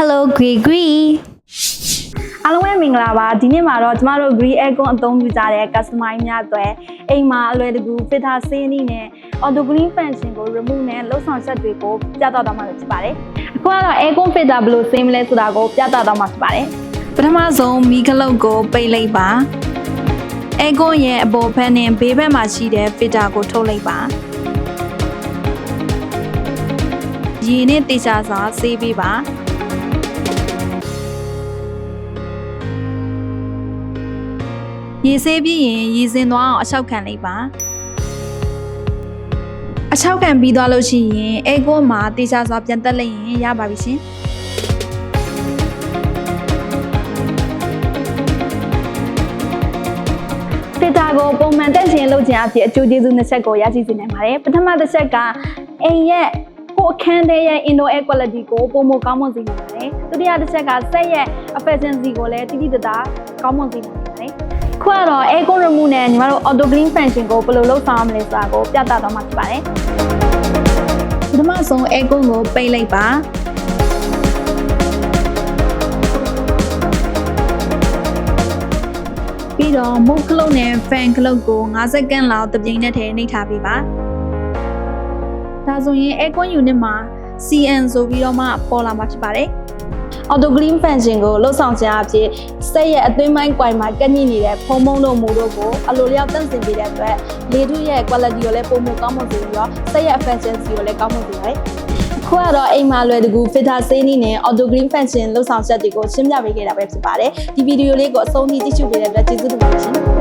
Hello Gree အားလုံးပဲမင်္ဂလာပါဒီနေ့မှာတော့ကျမတို့ Green Aircon အသုံးပြုကြတဲ့ customer များအတွက်အိမ်မှာအလွယ်တကူ filter ဆေးနည်းနဲ့ auto clean function ကို remove နဲ့လှုပ်ဆောင်ချက်တွေကိုပြသတော့မှာဖြစ်ပါတယ်အခုကတော့ aircon filter ဘယ်လိုဆေးမလဲဆိုတာကိုပြသတော့မှာဖြစ်ပါတယ်ပထမဆုံးမီးခလုတ်ကိုပိတ်လိုက်ပါအဲကွန်ရဲ့အပေါ်ဘက်နဲ့ဘေးဘက်မှာရှိတဲ့ဖစ်တာကိုထုတ်လိုက်ပါရေနဲ့တေချာစွာဆေးပေးပါ ရေဆေးပြီးရင်ရေစင်သွားအောင်အချောက်ခံလိုက်ပါအချောက်ခံပြီးသွားလို့ရှိရင်အဲကွန်မှာတေချာစွာပြန်တက်လိုက်ရင်ရပါပြီရှင် filter ကိုပုံမှန်တက်ရှင်လုပ်ခြင်းအဖြစ်အကျိုးကျေးဇူးနှစ်ချက်ကိုရရှိစေနိုင်ပါတယ်ပထမတစ်ချက်ကအိမ်ရဲ့ကိုယ်အခန်းထဲရဲ့ indoor air quality ကိုပုံမကောင်းမွန်စေနိုင်ပါတယ်ဒုတိယတစ်ချက်ကစက်ရဲ့ efficiency ကိုလည်းတိတိတတ်တာကောင်းမွန်စေနိုင်ပါတယ် ခုကတော့ aircon remove နဲ့ညီမတို့ auto clean function ကိုဘယ်လိုလုပ်ဆောင်ရမလဲဆိုတာကိုပြသတော့မှာဖြစ်ပါတယ်ပထမဆုံးအဲကွန်ကိုပိတ်လိုက်ပါပြီးတော့မုတ်ခလုတ်နဲ့ဖန်ခလုတ်ကို5စက္ကန့်လောက်တပြိင်နက်တည်းနှိပ်ထားပေးပါဒါဆိုရင်အဲကွန်ယူနစ်မှာ CN ဆိုပြီးတော့မှပေါ်လာမှာဖြစ်ပါတယ် auto clean function ကိုလှုပ်ဆောင်ခြင်းအဖြစ်စက်ရဲ့အသွင်းပိုင်းကွိုင်မှာကက်ညိနေတဲ့ဖုံးဖုံးတို့မူတို့ကိုအလိုလျောက်တန့်စင်ပေးတဲ့အတွက်လေထုရဲ့ quality ကိုလည်းပုံမကောင်းမွန်စေပြီးတော့စက်ရဲ့ efficiency ကိုလည်းကောင်းမွန်စေပါတယ်ခုကတော့အိမ်မှာလွယ်တကူ filter ဆေးနည်းနဲ့ auto clean function လှုပ်ဆောင်ချက်တွေကိုရှင်းပြပေးခဲ့တာပဲဖြစ်ပါတယ်ဒီဗီဒီယိုလေးကိုအဆုံးထိကြည့်ရှုပေးတဲ့အတွက်ကျေးဇူးတင်ပါတယ်ရှင်